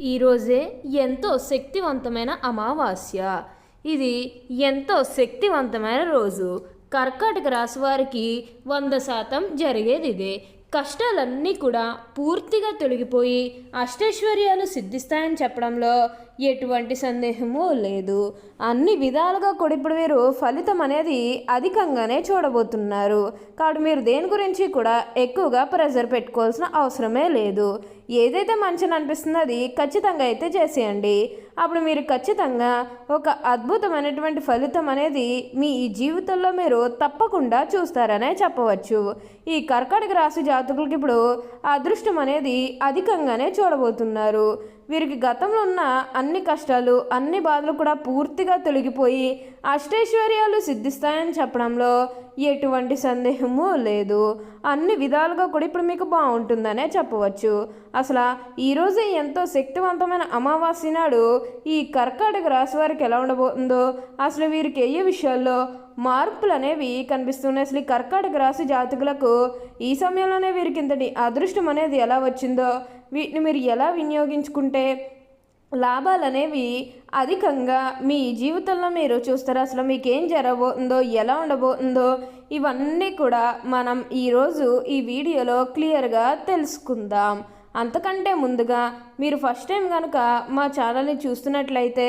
ఈరోజే ఎంతో శక్తివంతమైన అమావాస్య. ఇది ఎంతో శక్తివంతమైన రోజు. కర్కాటక రాశి వారికి వంద శాతం జరిగేది ఇదే. కష్టాలన్నీ కూడా పూర్తిగా తొలగిపోయి అష్టైశ్వర్యాలు సిద్ధిస్తాయని చెప్పడంలో ఎటువంటి సందేహము లేదు. అన్ని విధాలుగా కూడా ఇప్పుడు మీరు ఫలితం అనేది అధికంగానే చూడబోతున్నారు. కాబట్టి మీరు దేని గురించి కూడా ఎక్కువగా ప్రెజర్ పెట్టుకోవాల్సిన అవసరమే లేదు. ఏదైతే మంచిని అనిపిస్తుందో అది ఖచ్చితంగా అయితే చేసేయండి. అప్పుడు మీరు ఖచ్చితంగా ఒక అద్భుతమైనటువంటి ఫలితం అనేది మీ ఈ జీవితంలో మీరు తప్పకుండా చూస్తారనే చెప్పవచ్చు. ఈ కర్కాటక రాశి జాతకులకి ఇప్పుడు అదృష్టం అనేది అధికంగానే చూడబోతున్నారు. వీరికి గతంలో ఉన్న అన్ని కష్టాలు అన్ని బాధలు కూడా పూర్తిగా తొలగిపోయి అష్టైశ్వర్యాలు సిద్ధిస్తాయని చెప్పడంలో ఎటువంటి సందేహము లేదు. అన్ని విధాలుగా కూడా ఇప్పుడు మీకు బాగుంటుందనే చెప్పవచ్చు. అసలు ఈరోజు ఎంతో శక్తివంతమైన అమావాస్య నాడు ఈ కర్కాటక రాశి వారికి ఎలా ఉండబోతుందో అసలు వీరికి ఏ విషయాల్లో మార్పులు అనేవి కనిపిస్తున్నాయి అసలు ఈ కర్కాటక రాశి జాతకులకు ఈ సమయంలోనే వీరికి ఇంతటి అదృష్టం అనేది ఎలా వచ్చిందో వీటిని మీరు ఎలా వినియోగించుకుంటే లాభాలు అనేవి అధికంగా మీ జీవితంలో మీరు చూస్తారు. అసలు మీకు ఏం జరగబోతుందో ఎలా ఉండబోతుందో ఇవన్నీ కూడా మనం ఈరోజు ఈ వీడియోలో క్లియర్గా తెలుసుకుందాం. అంతకంటే ముందుగా మీరు ఫస్ట్ టైం కనుక మా ఛానల్ని చూస్తున్నట్లయితే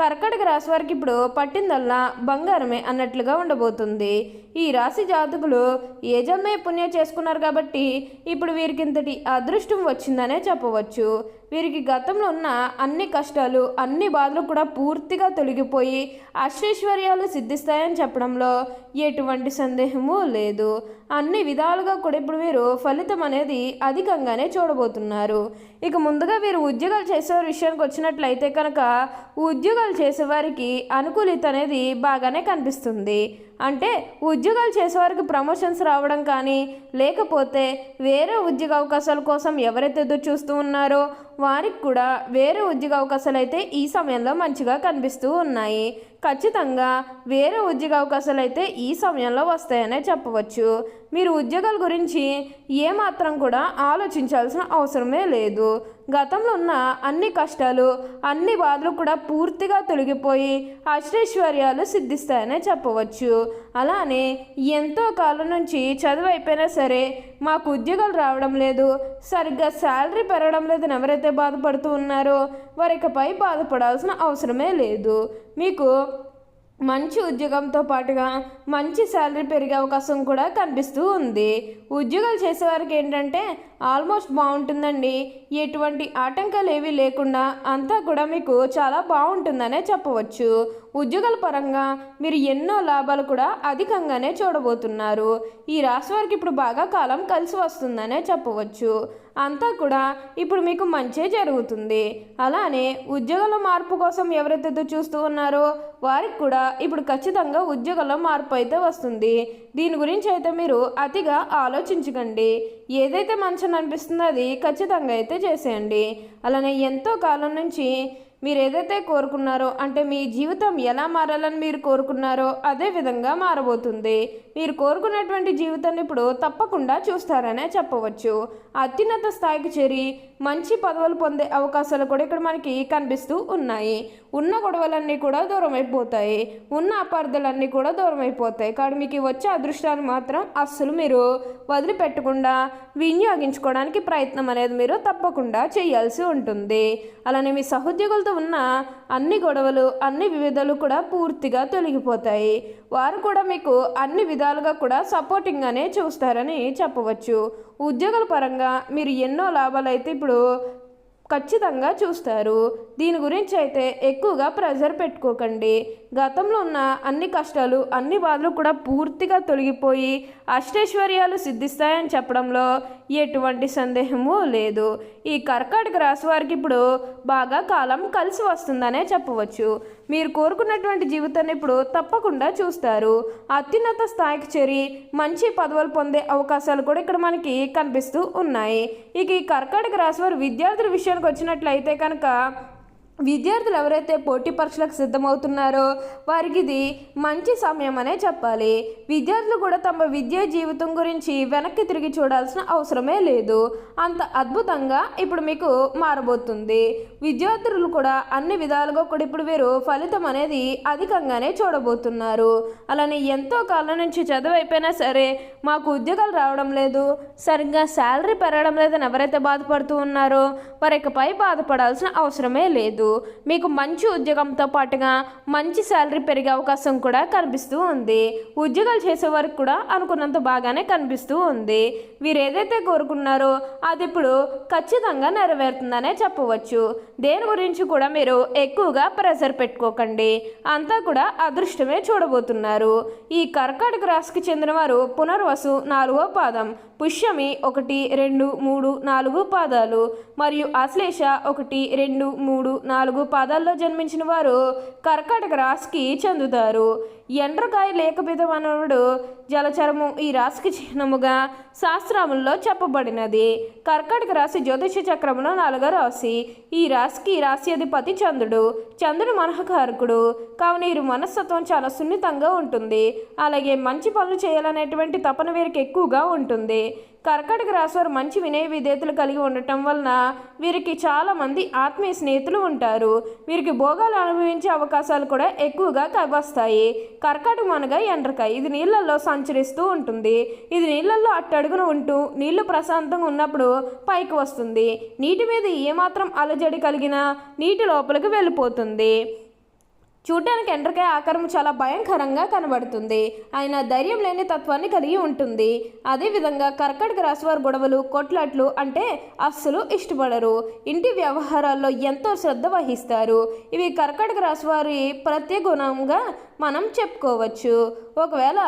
కర్కటక రాశి వారికి ఇప్పుడు పట్టిందల్లా బంగారమే అన్నట్లుగా ఉండబోతుంది. ఈ రాశి జాతకులు ఏ జన్మే పుణ్యం చేసుకున్నారు కాబట్టి ఇప్పుడు వీరికి ఇంతటి అదృష్టం వచ్చిందనే చెప్పవచ్చు. వీరికి గతంలో ఉన్న అన్ని కష్టాలు అన్ని బాధలు కూడా పూర్తిగా తొలగిపోయి అష్టైశ్వర్యాలు సిద్ధిస్తాయని చెప్పడంలో ఎటువంటి సందేహము లేదు. అన్ని విధాలుగా కూడా ఇప్పుడు వీరు ఫలితం అనేది అధికంగానే చూడబోతున్నారు. ఇక ముందుగా వీరు ఉద్యోగాలు చేసే విషయానికి వచ్చినట్లయితే కనుక ఉద్యోగాలు చేసేవారికి అనుకూలిత అనేది బాగానే కనిపిస్తుంది. అంటే ఉద్యోగాలు చేసేవారికి ప్రమోషన్స్ రావడం కానీ లేకపోతే వేరే ఉద్యోగ అవకాశాల కోసం ఎవరైతే ఎదురు చూస్తూ ఉన్నారో వారికి కూడా వేరే ఉద్యోగ అవకాశాలు అయితే ఈ సమయంలో మంచిగా కనిపిస్తూ ఉన్నాయి. ఖచ్చితంగా వేరే ఉద్యోగ అవకాశాలు అయితే ఈ సమయంలో వస్తాయనే చెప్పవచ్చు. మీరు ఉద్యోగాల గురించి ఏమాత్రం కూడా ఆలోచించాల్సిన అవసరమే లేదు. గతంలో ఉన్న అన్ని కష్టాలు అన్ని బాధలు కూడా పూర్తిగా తొలగిపోయి అష్టైశ్వర్యాలు సిద్ధిస్తాయనే చెప్పవచ్చు. అలానే ఎంతో కాలం నుంచి చదువు అయిపోయినా సరే మాకు ఉద్యోగాలు రావడం లేదు సరిగ్గా శాలరీ పెరగడం లేదని ఎవరైతే బాధపడుతూ ఉన్నారో వారికపై బాధపడాల్సిన అవసరమే లేదు. మీకు మంచి ఉద్యోగంతో పాటుగా మంచి శాలరీ పెరిగే అవకాశం కూడా కనిపిస్తూ ఉంది. ఉద్యోగాలు చేసేవారికి ఏంటంటే ఆల్మోస్ట్ బాగుంటుందండి. ఎటువంటి ఆటంకాలు ఏవి లేకుండా అంతా కూడా మీకు చాలా బాగుంటుందనే చెప్పవచ్చు. ఉద్యోగాల పరంగా మీరు ఎన్నో లాభాలు కూడా అధికంగానే చూడబోతున్నారు. ఈ రాశి వారికి ఇప్పుడు బాగా కాలం కలిసి వస్తుందనే చెప్పవచ్చు. అంతా కూడా ఇప్పుడు మీకు మంచే జరుగుతుంది. అలానే ఉద్యోగాల మార్పు కోసం ఎవరైతే చూస్తూ ఉన్నారో వారికి కూడా ఇప్పుడు ఖచ్చితంగా ఉద్యోగంలో మార్పు అయితే వస్తుంది. దీని గురించి అయితే మీరు అతిగా ఆలోచించకండి. ఏదైతే మంచిని అనిపిస్తుందో అది ఖచ్చితంగా అయితే చేసేయండి. అలానే ఎంతో కాలం నుంచి మీరు ఏదైతే కోరుకున్నారో అంటే మీ జీవితం ఎలా మారాలని మీరు కోరుకున్నారో అదే విధంగా మారబోతుంది. మీరు కోరుకున్నటువంటి జీవితాన్ని ఇప్పుడు తప్పకుండా చూస్తారనే చెప్పవచ్చు. అత్యున్నత స్థాయికి చేరి మంచి పదవులు పొందే అవకాశాలు కూడా ఇక్కడ మనకి కనిపిస్తూ ఉన్నాయి. ఉన్న గొడవలన్నీ కూడా దూరం అయిపోతాయి. ఉన్న అపార్థాలన్నీ కూడా దూరం అయిపోతాయి. కానీ మీకు వచ్చే అదృష్టాన్ని మాత్రం అస్సలు మీరు వదిలిపెట్టకుండా వినియోగించుకోవడానికి ప్రయత్నం అనేది మీరు తప్పకుండా చేయాల్సి ఉంటుంది. అలానే మీ సహోద్యోగులతో ఉన్న అన్ని గొడవలు అన్ని వివిధలు కూడా పూర్తిగా తొలగిపోతాయి. వారు కూడా మీకు అన్ని విధాలుగా కూడా సపోర్టింగ్గానే చూస్తారని చెప్పవచ్చు. ఉద్యోగాల పరంగా మీరు ఎన్నో లాభాలు అయితే ఇప్పుడు ఖచ్చితంగా చూస్తారు. దీని గురించి అయితే ఎక్కువగా ప్రెజర్ పెట్టుకోకండి. గతంలో ఉన్న అన్ని కష్టాలు అన్ని బాధలు కూడా పూర్తిగా తొలగిపోయి అష్టైశ్వర్యాలు సిద్ధిస్తాయని చెప్పడంలో ఎటువంటి సందేహము లేదు. ఈ కర్కాటక రాశి వారికి ఇప్పుడు బాగా కాలం కలిసి వస్తుందనే చెప్పవచ్చు. మీరు కోరుకున్నటువంటి జీవితాన్ని ఇప్పుడు తప్పకుండా చూస్తారు. అత్యున్నత స్థాయికి చేరి మంచి పదవులు పొందే అవకాశాలు కూడా ఇక్కడ మనకి కనిపిస్తూ ఉన్నాయి. ఇక ఈ కర్కాటక రాశి వారు విద్యార్థుల విషయానికి వచ్చినట్లయితే కనుక విద్యార్థులు ఎవరైతే పోటీ పరీక్షలకు సిద్ధమవుతున్నారో వారికి ఇది మంచి సమయం అనే చెప్పాలి. విద్యార్థులు కూడా తమ విద్యా జీవితం గురించి వెనక్కి తిరిగి చూడాల్సిన అవసరమే లేదు. అంత అద్భుతంగా ఇప్పుడు మీకు మారబోతుంది. విద్యార్థులు కూడా అన్ని విధాలుగా కూడా ఇప్పుడు వీరు ఫలితం అనేది అధికంగానే చూడబోతున్నారు. అలానే ఎంతో కాలం నుంచి చదువు అయిపోయినా సరే మాకు ఉద్యోగాలు రావడం లేదు. సరిగ్గా శాలరీ పెరగడం లేదని ఎవరైతే బాధపడుతూ ఉన్నారో వారి బాధపడాల్సిన అవసరమే లేదు. మీకు మంచి ఉద్యోగంతో పాటుగా మంచి శాలరీ పెరిగే అవకాశం కూడా కనిపిస్తూ ఉంది. ఉద్యోగాలు చేసే వారికి కూడా అనుకున్నంత బాగానే కనిపిస్తూ ఉంది. వీరు ఏదైతే కోరుకున్నారో అది ఇప్పుడు ఖచ్చితంగా నెరవేరుతుందనే చెప్పవచ్చు. దేని గురించి కూడా మీరు ఎక్కువగా ప్రెషర్ పెట్టుకోకండి. అంతా కూడా అదృష్టమే చూడబోతున్నారు. ఈ కర్కాటక రాశికి చెందిన వారు పునర్వసు నాలుగో పాదం పుష్యమి ఒకటి రెండు మూడు నాలుగు పాదాలు మరియు అశ్లేష ఒకటి రెండు మూడు నాలుగు పాదాల్లో జన్మించిన వారు కర్కాటక రాశికి చెందుతారు. ఎండ్రకాయ లేఖపితమనుడు జలచరము ఈ రాశికి చిహ్నముగా శాస్త్రముల్లో చెప్పబడినది. కర్కాటక రాశి జ్యోతిష చక్రములో నాలుగో రాశి. ఈ రాశికి రాశి అధిపతి చంద్రుడు. చంద్రుడు మనహకారకుడు కావున వీరి మనస్తత్వం చాలా సున్నితంగా ఉంటుంది. అలాగే మంచి పనులు చేయాలనేటువంటి తపన వీరికి ఎక్కువగా ఉంటుంది. కర్కాటక రాశి వారు మంచి వినయ విధేతలు కలిగి ఉండటం వలన వీరికి చాలామంది ఆత్మీయ స్నేహితులు ఉంటారు. వీరికి భోగాలు అనుభవించే అవకాశాలు కూడా ఎక్కువగా వస్తాయి. కర్కాటకం అనగా ఎండ్రకాయ. ఇది నీళ్ళల్లో సంచరిస్తూ ఉంటుంది. ఇది నీళ్ళల్లో అట్టడుగున ఉంటూ నీళ్ళు ప్రశాంతంగా ఉన్నప్పుడు పైకి వస్తుంది. నీటి మీద ఏమాత్రం అలజడి కలిగినా నీటి లోపలికి వెళ్ళిపోతుంది. చూడటానికి ఎండ్రకాయ ఆకారం చాలా భయంకరంగా కనబడుతుంది. ఆయన ధైర్యం లేని తత్వాన్ని కలిగి ఉంటుంది. అదేవిధంగా కర్కటక రాశివారి గొడవలు కొట్లాట్లు అంటే అస్సలు ఇష్టపడరు. ఇంటి వ్యవహారాల్లో ఎంతో శ్రద్ధ వహిస్తారు. ఇవి కర్కటక రాశివారి ప్రత్యేక గుణంగా మనం చెప్పుకోవచ్చు. ఒకవేళ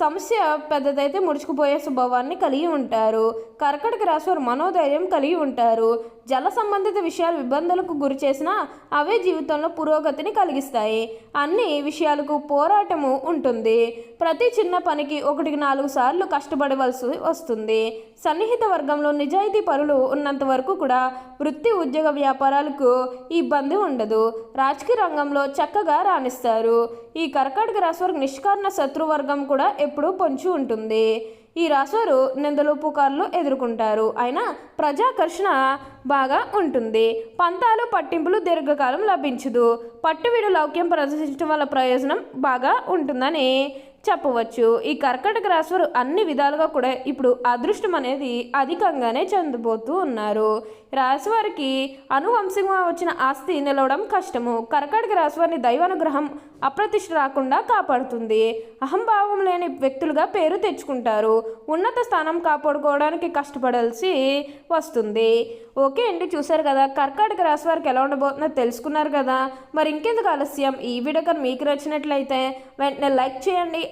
సమస్య పెద్దదైతే ముడుచుకుపోయే స్వభావాన్ని కలిగి ఉంటారు. కర్కటక రాశివారు మనోధైర్యం కలిగి ఉంటారు. జల సంబంధిత విషయాలు ఇబ్బందులకు గురి చేసినా అవే జీవితంలో పురోగతిని కలిగిస్తాయి. అన్ని విషయాలకు పోరాటము ఉంటుంది. ప్రతి చిన్న పనికి ఒకటికి నాలుగు సార్లు కష్టపడవలసి వస్తుంది. సన్నిహిత వర్గంలో నిజాయితీ పరులు ఉన్నంత వరకు కూడా వృత్తి ఉద్యోగ వ్యాపారాలకు ఇబ్బంది ఉండదు. రాజకీయ రంగంలో చక్కగా రాణిస్తారు. ఈ కర్కాటక రాశివారికి నిష్కారణ శత్రువర్గం కూడా ఎప్పుడూ పొంచి ఉంటుంది. ఈ రాశివారు నిందలు పుకార్లు ఎదుర్కొంటారు. అయినా ప్రజాకర్షణ బాగా ఉంటుంది. పంతాలు పట్టింపులు దీర్ఘకాలం లభించదు. పట్టువిడు లౌక్యం ప్రదర్శించడం వల్ల ప్రయోజనం బాగా ఉంటుందని చెప్పవచ్చు. ఈ కర్కటక రాశివారు అన్ని విధాలుగా కూడా ఇప్పుడు అదృష్టం అనేది అధికంగానే చెందబోతూ ఉన్నారు. రాశివారికి అనువంశంగా వచ్చిన ఆస్తి నిలవడం కష్టము. కర్కటక రాశివారిని దైవానుగ్రహం అప్రతిష్ట రాకుండా కాపాడుతుంది. అహంభావం లేని వ్యక్తులుగా పేరు తెచ్చుకుంటారు. ఉన్నత స్థానం కాపాడుకోవడానికి కష్టపడాల్సి వస్తుంది. ఓకే అండి చూసారు కదా? కర్కాటక రాశి వారికి ఎలా ఉండబోతుందో తెలుసుకున్నారు కదా? మరి ఇంకెందుకు ఆలస్యం? ఈ వీడియో కానీ మీకు నచ్చినట్లయితే వెంటనే లైక్ చేయండి.